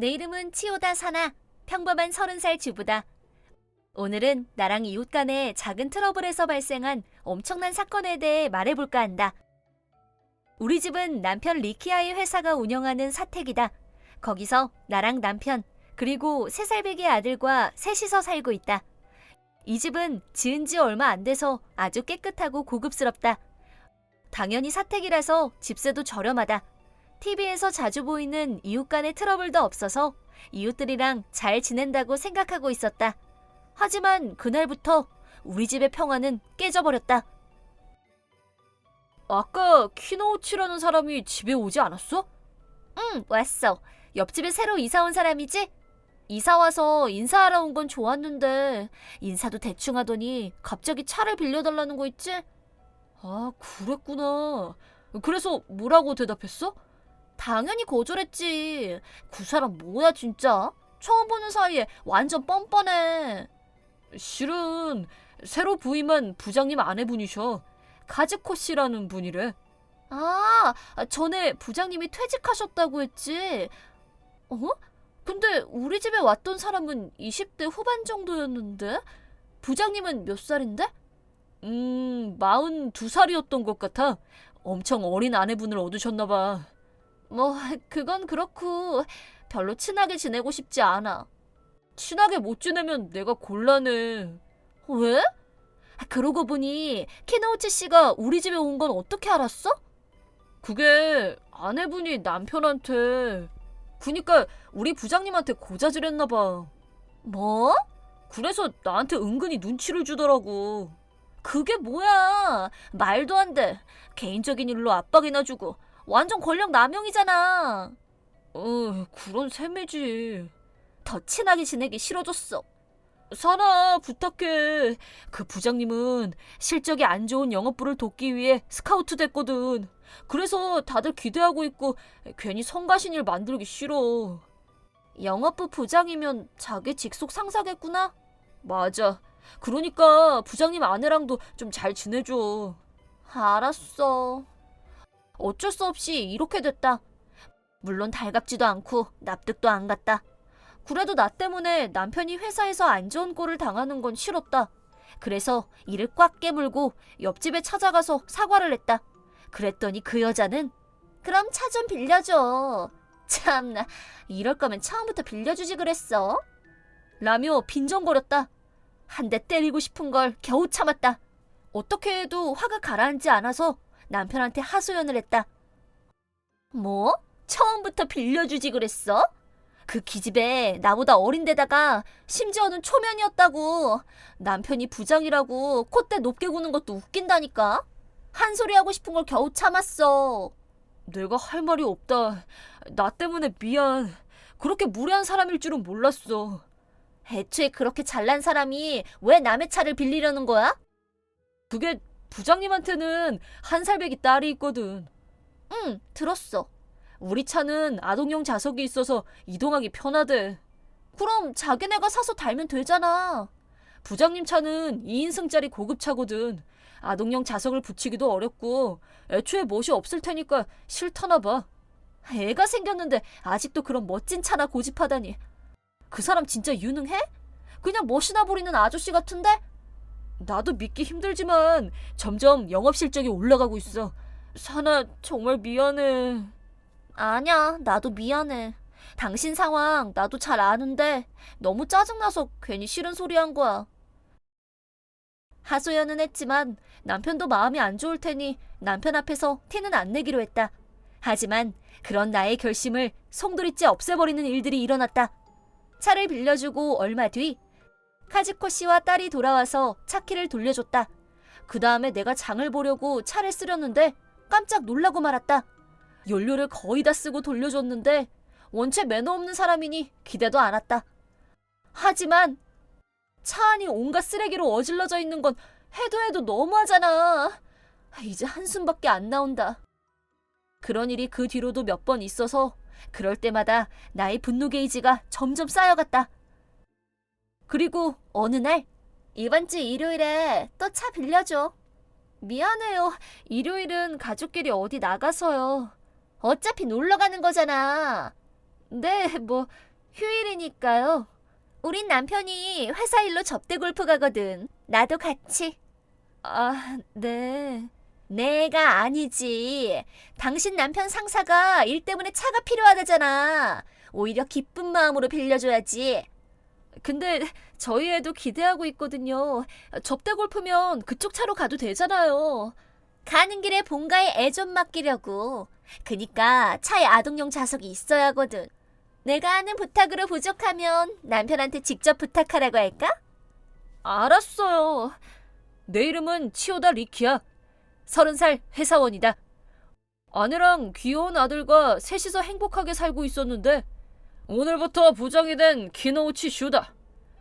내 이름은 치오다 사나. 평범한 서른 살 주부다. 오늘은 나랑 이웃 간의 작은 트러블에서 발생한 엄청난 사건에 대해 말해볼까 한다. 우리 집은 남편 리키아의 회사가 운영하는 사택이다. 거기서 나랑 남편, 그리고 세 살배기 아들과 셋이서 살고 있다. 이 집은 지은 지 얼마 안 돼서 아주 깨끗하고 고급스럽다. 당연히 사택이라서 집세도 저렴하다. TV에서 자주 보이는 이웃 간의 트러블도 없어서 이웃들이랑 잘 지낸다고 생각하고 있었다. 하지만 그날부터 우리 집의 평화는 깨져버렸다. 아까 키노우치라는 사람이 집에 오지 않았어? 응, 왔어. 옆집에 새로 이사 온 사람이지? 이사 와서 인사하러 온 건 좋았는데 인사도 대충 하더니 갑자기 차를 빌려달라는 거 있지? 아, 그랬구나. 그래서 뭐라고 대답했어? 당연히 거절했지. 그 사람 뭐야 진짜? 처음 보는 사이에 완전 뻔뻔해. 실은 새로 부임한 부장님 아내분이셔. 카즈코 씨라는 분이래. 아, 전에 부장님이 퇴직하셨다고 했지. 어? 근데 우리 집에 왔던 사람은 20대 후반 정도였는데? 부장님은 몇 살인데? 음, 42살이었던 것 같아. 엄청 어린 아내분을 얻으셨나봐. 뭐, 그건 그렇고, 별로 친하게 지내고 싶지 않아. 친하게 못 지내면 내가 곤란해. 왜? 그러고 보니, 키노우치 씨가 우리 집에 온 건 어떻게 알았어? 그게 아내분이 남편한테. 그니까 우리 부장님한테 고자질했나 봐. 뭐? 그래서 나한테 은근히 눈치를 주더라고. 그게 뭐야? 말도 안 돼. 개인적인 일로 압박이나 주고 완전 권력 남용이잖아. 어, 그런 셈이지. 더 친하게 지내기 싫어졌어. 사나 부탁해. 그 부장님은 실적이 안 좋은 영업부를 돕기 위해 스카우트 됐거든. 그래서 다들 기대하고 있고 괜히 성가신 일 만들기 싫어. 영업부 부장이면 자기 직속 상사겠구나? 맞아. 그러니까 부장님 아내랑도 좀 잘 지내줘. 알았어. 어쩔 수 없이 이렇게 됐다. 물론 달갑지도 않고 납득도 안 갔다. 그래도 나 때문에 남편이 회사에서 안 좋은 꼴을 당하는 건 싫었다. 그래서 이를 꽉 깨물고 옆집에 찾아가서 사과를 했다. 그랬더니 그 여자는 그럼 차 좀 빌려줘. 참나 이럴 거면 처음부터 빌려주지 그랬어. 라며 빈정거렸다. 한 대 때리고 싶은 걸 겨우 참았다. 어떻게 해도 화가 가라앉지 않아서 남편한테 하소연을 했다. 뭐? 처음부터 빌려주지 그랬어? 그 기집애 나보다 어린데다가 심지어는 초면이었다고. 남편이 부장이라고 콧대 높게 구는 것도 웃긴다니까. 한 소리 하고 싶은 걸 겨우 참았어. 내가 할 말이 없다. 나 때문에 미안. 그렇게 무례한 사람일 줄은 몰랐어. 애초에 그렇게 잘난 사람이 왜 남의 차를 빌리려는 거야? 그게 부장님한테는 한 살배기 딸이 있거든. 응, 들었어. 우리 차는 아동용 좌석이 있어서 이동하기 편하대. 그럼 자기네가 사서 달면 되잖아. 부장님 차는 2인승짜리 고급차거든. 아동용 좌석을 붙이기도 어렵고 애초에 멋이 없을 테니까 싫다나 봐. 애가 생겼는데 아직도 그런 멋진 차나 고집하다니. 그 사람 진짜 유능해? 그냥 멋이나 부리는 아저씨 같은데? 나도 믿기 힘들지만 점점 영업 실적이 올라가고 있어. 사나 정말 미안해. 아니야, 나도 미안해. 당신 상황 나도 잘 아는데 너무 짜증나서 괜히 싫은 소리 한 거야. 하소연은 했지만 남편도 마음이 안 좋을 테니 남편 앞에서 티는 안 내기로 했다. 하지만 그런 나의 결심을 송두리째 없애버리는 일들이 일어났다. 차를 빌려주고 얼마 뒤 카즈코 씨와 딸이 돌아와서 차 키를 돌려줬다. 그 다음에 내가 장을 보려고 차를 쓰려는데 깜짝 놀라고 말았다. 연료를 거의 다 쓰고 돌려줬는데 원체 매너 없는 사람이니 기대도 않았다. 하지만 차 안이 온갖 쓰레기로 어질러져 있는 건 해도 해도 너무하잖아. 이제 한숨밖에 안 나온다. 그런 일이 그 뒤로도 몇 번 있어서 그럴 때마다 나의 분노 게이지가 점점 쌓여갔다. 그리고 어느 날 이번 주 일요일에 또 차 빌려줘. 미안해요. 일요일은 가족끼리 어디 나가서요. 어차피 놀러 가는 거잖아. 네, 뭐 휴일이니까요. 우린 남편이 회사 일로 접대 골프 가거든. 나도 같이. 아, 네. 내가 아니지. 당신 남편 상사가 일 때문에 차가 필요하다잖아. 오히려 기쁜 마음으로 빌려줘야지. 근데 저희 애도 기대하고 있거든요. 접대 골프면 그쪽 차로 가도 되잖아요. 가는 길에 본가에 애 좀 맡기려고. 그니까 차에 아동용 좌석이 있어야 하거든. 내가 하는 부탁으로 부족하면 남편한테 직접 부탁하라고 할까? 알았어요. 내 이름은 치오다 리키야. 서른 살 회사원이다. 아내랑 귀여운 아들과 셋이서 행복하게 살고 있었는데 오늘부터 부장이 된 키노우치 슈다.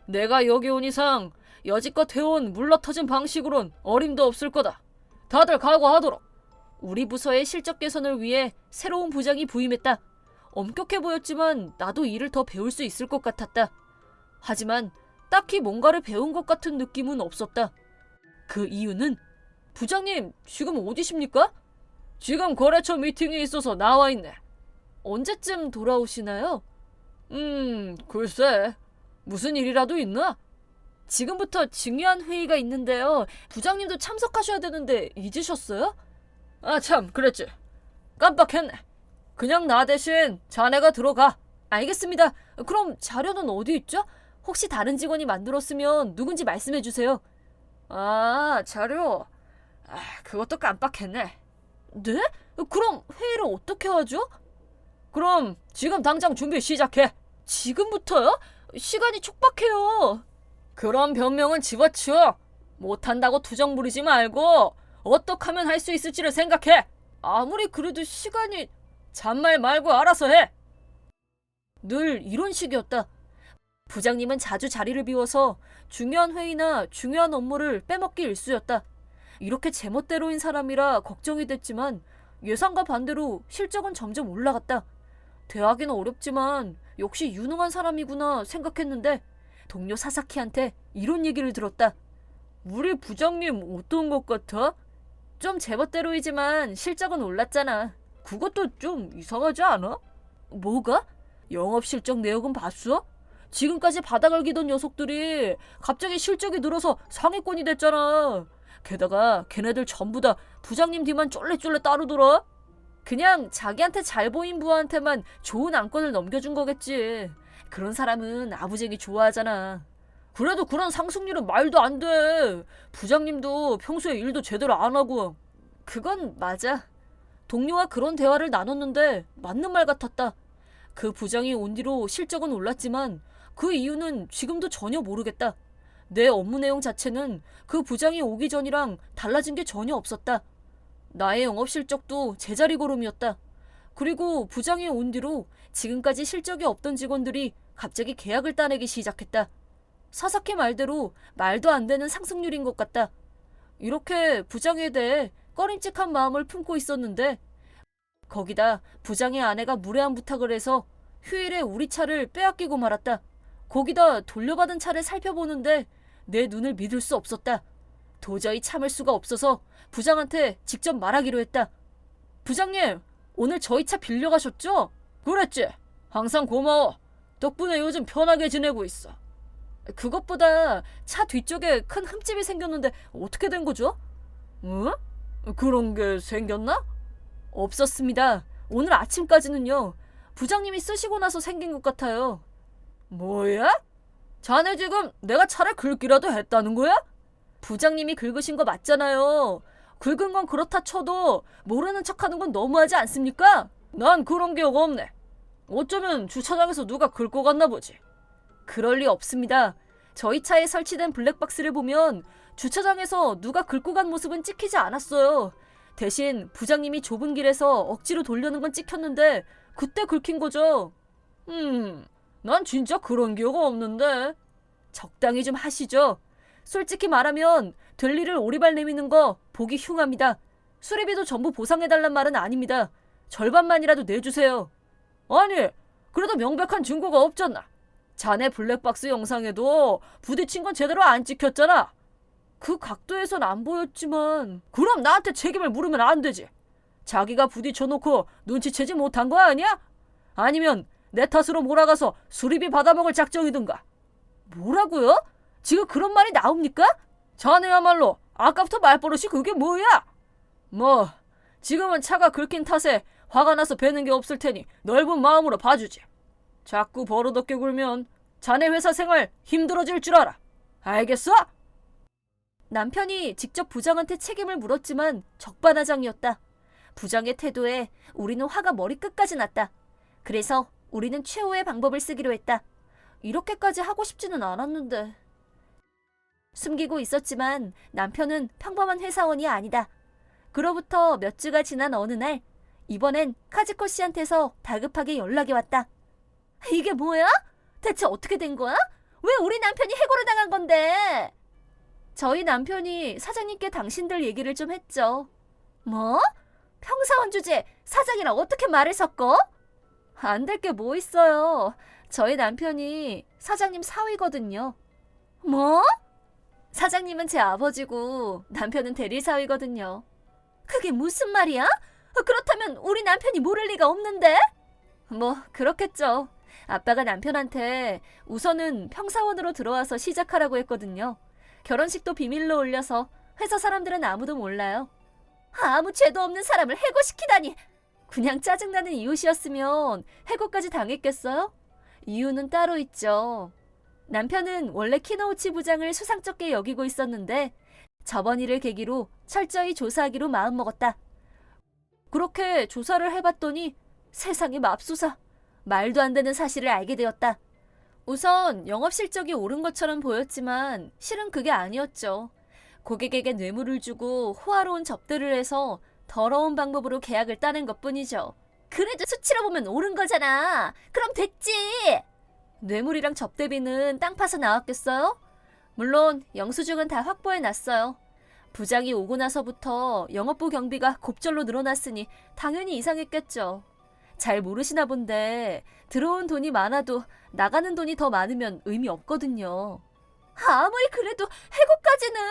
내가 여기 온 이상 여지껏 해온 물러터진 방식으론 어림도 없을 거다. 다들 각오하도록. 우리 부서의 실적 개선을 위해 새로운 부장이 부임했다. 엄격해 보였지만 나도 일을 더 배울 수 있을 것 같았다. 하지만 딱히 뭔가를 배운 것 같은 느낌은 없었다. 그 이유는 부장님 지금 어디십니까? 지금 거래처 미팅이 있어서 나와 있네. 언제쯤 돌아오시나요? 음, 글쎄. 무슨 일이라도 있나? 지금부터 중요한 회의가 있는데요. 부장님도 참석하셔야 되는데 잊으셨어요? 아, 참, 그랬지. 깜빡했네. 그냥 나 대신 자네가 들어가. 알겠습니다. 그럼 자료는 어디 있죠? 혹시 다른 직원이 만들었으면 누군지 말씀해 주세요. 아, 자료. 아, 그것도 깜빡했네. 네? 그럼 회의를 어떻게 하죠? 그럼 지금 당장 준비 시작해. 지금부터요? 시간이 촉박해요. 그런 변명은 집어치워. 못한다고 투정 부리지 말고 어떻게 하면 할 수 있을지를 생각해. 아무리 그래도 시간이 잔말 말고 알아서 해. 늘 이런 식이었다. 부장님은 자주 자리를 비워서 중요한 회의나 중요한 업무를 빼먹기 일쑤였다. 이렇게 제멋대로인 사람이라 걱정이 됐지만 예상과 반대로 실적은 점점 올라갔다. 대하기는 어렵지만 역시 유능한 사람이구나 생각했는데 동료 사사키한테 이런 얘기를 들었다. 우리 부장님 어떤 것 같아? 좀 제멋대로이지만 실적은 올랐잖아. 그것도 좀 이상하지 않아? 뭐가? 영업 실적 내역은 봤어? 지금까지 바닥을 기던 녀석들이 갑자기 실적이 늘어서 상위권이 됐잖아. 게다가 걔네들 전부 다 부장님 뒤만 쫄래쫄래 따르더라. 그냥 자기한테 잘 보인 부하한테만 좋은 안건을 넘겨준 거겠지. 그런 사람은 아부쟁이 좋아하잖아. 그래도 그런 상승률은 말도 안 돼. 부장님도 평소에 일도 제대로 안 하고. 그건 맞아. 동료와 그런 대화를 나눴는데 맞는 말 같았다. 그 부장이 온 뒤로 실적은 올랐지만 그 이유는 지금도 전혀 모르겠다. 내 업무 내용 자체는 그 부장이 오기 전이랑 달라진 게 전혀 없었다. 나의 영업 실적도 제자리 걸음이었다. 그리고 부장이 온 뒤로 지금까지 실적이 없던 직원들이 갑자기 계약을 따내기 시작했다. 사사키 말대로 말도 안 되는 상승률인 것 같다. 이렇게 부장에 대해 꺼림칙한 마음을 품고 있었는데 거기다 부장의 아내가 무례한 부탁을 해서 휴일에 우리 차를 빼앗기고 말았다. 거기다 돌려받은 차를 살펴보는데 내 눈을 믿을 수 없었다. 도저히 참을 수가 없어서 부장한테 직접 말하기로 했다. 부장님, 오늘 저희 차 빌려가셨죠? 그랬지. 항상 고마워. 덕분에 요즘 편하게 지내고 있어. 그것보다 차 뒤쪽에 큰 흠집이 생겼는데 어떻게 된 거죠? 응? 그런 게 생겼나? 없었습니다. 오늘 아침까지는요. 부장님이 쓰시고 나서 생긴 것 같아요. 뭐야? 자네 지금 내가 차를 긁기라도 했다는 거야? 부장님이 긁으신 거 맞잖아요. 긁은 건 그렇다 쳐도 모르는 척하는 건 너무하지 않습니까? 난 그런 기억 없네. 어쩌면 주차장에서 누가 긁고 갔나 보지. 그럴 리 없습니다. 저희 차에 설치된 블랙박스를 보면 주차장에서 누가 긁고 간 모습은 찍히지 않았어요. 대신 부장님이 좁은 길에서 억지로 돌려는 건 찍혔는데 그때 긁힌 거죠. 음, 난 진짜 그런 기억 없는데. 적당히 좀 하시죠. 솔직히 말하면 될 일을 오리발 내미는 거 보기 흉합니다. 수리비도 전부 보상해달란 말은 아닙니다. 절반만이라도 내주세요. 아니, 그래도 명백한 증거가 없잖아. 자네 블랙박스 영상에도 부딪힌 건 제대로 안 찍혔잖아. 그 각도에선 안 보였지만 그럼 나한테 책임을 물으면 안 되지. 자기가 부딪혀놓고 눈치채지 못한 거 아니야? 아니면 내 탓으로 몰아가서 수리비 받아먹을 작정이든가. 뭐라고요? 지금 그런 말이 나옵니까? 자네야말로 아까부터 말버릇이 그게 뭐야? 뭐 지금은 차가 긁힌 탓에 화가 나서 배는 게 없을 테니 넓은 마음으로 봐주지. 자꾸 버릇없게 굴면 자네 회사 생활 힘들어질 줄 알아. 알겠어? 남편이 직접 부장한테 책임을 물었지만 적반하장이었다. 부장의 태도에 우리는 화가 머리끝까지 났다. 그래서 우리는 최후의 방법을 쓰기로 했다. 이렇게까지 하고 싶지는 않았는데. 숨기고 있었지만 남편은 평범한 회사원이 아니다. 그로부터 몇 주가 지난 어느 날, 이번엔 카즈코 씨한테서 다급하게 연락이 왔다. 이게 뭐야? 대체 어떻게 된 거야? 왜 우리 남편이 해고를 당한 건데? 저희 남편이 사장님께 당신들 얘기를 좀 했죠. 뭐? 평사원 주제 사장이랑 어떻게 말을 섞어? 안 될 게 뭐 있어요. 저희 남편이 사장님 사위거든요. 뭐? 사장님은 제 아버지고 남편은 대리 사위거든요. 그게 무슨 말이야? 어, 그렇다면 우리 남편이 모를 리가 없는데? 뭐 그렇겠죠. 아빠가 남편한테 우선은 평사원으로 들어와서 시작하라고 했거든요. 결혼식도 비밀로 올려서 회사 사람들은 아무도 몰라요. 아무 죄도 없는 사람을 해고시키다니. 그냥 짜증나는 이웃이었으면 해고까지 당했겠어요? 이유는 따로 있죠. 남편은 원래 키노우치 부장을 수상쩍게 여기고 있었는데 저번 일을 계기로 철저히 조사하기로 마음먹었다. 그렇게 조사를 해봤더니 세상에 맙소사. 말도 안 되는 사실을 알게 되었다. 우선 영업 실적이 오른 것처럼 보였지만 실은 그게 아니었죠. 고객에게 뇌물을 주고 호화로운 접대를 해서 더러운 방법으로 계약을 따낸 것 뿐이죠. 그래도 수치로 보면 오른 거잖아. 그럼 됐지. 뇌물이랑 접대비는 땅 파서 나왔겠어요? 물론 영수증은 다 확보해 놨어요. 부장이 오고 나서부터 영업부 경비가 곱절로 늘어났으니 당연히 이상했겠죠. 잘 모르시나 본데 들어온 돈이 많아도 나가는 돈이 더 많으면 의미 없거든요. 아무리 그래도 해고까지는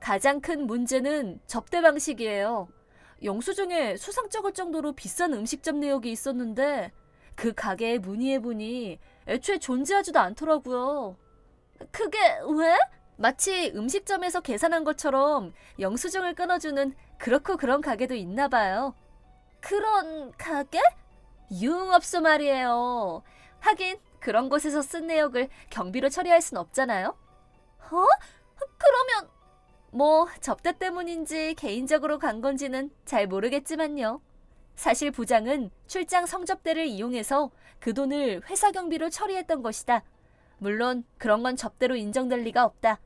가장 큰 문제는 접대 방식이에요. 영수증에 수상 적을 정도로 비싼 음식점 내역이 있었는데 그 가게에 문의해 보니 애초에 존재하지도 않더라고요. 그게 왜? 마치 음식점에서 계산한 것처럼 영수증을 끊어주는 그렇고 그런 가게도 있나 봐요. 그런 가게? 유흥업소 말이에요. 하긴 그런 곳에서 쓴 내역을 경비로 처리할 순 없잖아요. 어? 그러면 뭐 접대 때문인지 개인적으로 간 건지는 잘 모르겠지만요. 사실 부장은 출장 성접대를 이용해서 그 돈을 회사 경비로 처리했던 것이다. 물론 그런 건 접대로 인정될 리가 없다.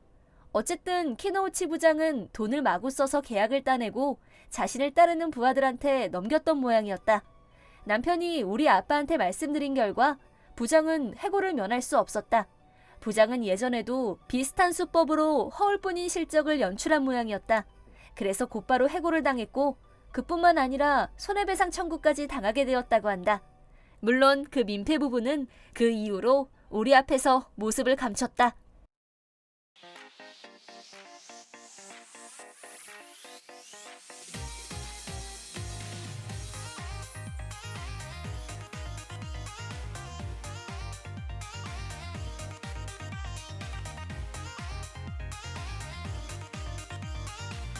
어쨌든 키노우치 부장은 돈을 마구 써서 계약을 따내고 자신을 따르는 부하들한테 넘겼던 모양이었다. 남편이 우리 아빠한테 말씀드린 결과 부장은 해고를 면할 수 없었다. 부장은 예전에도 비슷한 수법으로 허울뿐인 실적을 연출한 모양이었다. 그래서 곧바로 해고를 당했고 그뿐만 아니라 손해배상 청구까지 당하게 되었다고 한다. 물론 그 민폐 부부는 그 이후로 우리 앞에서 모습을 감췄다.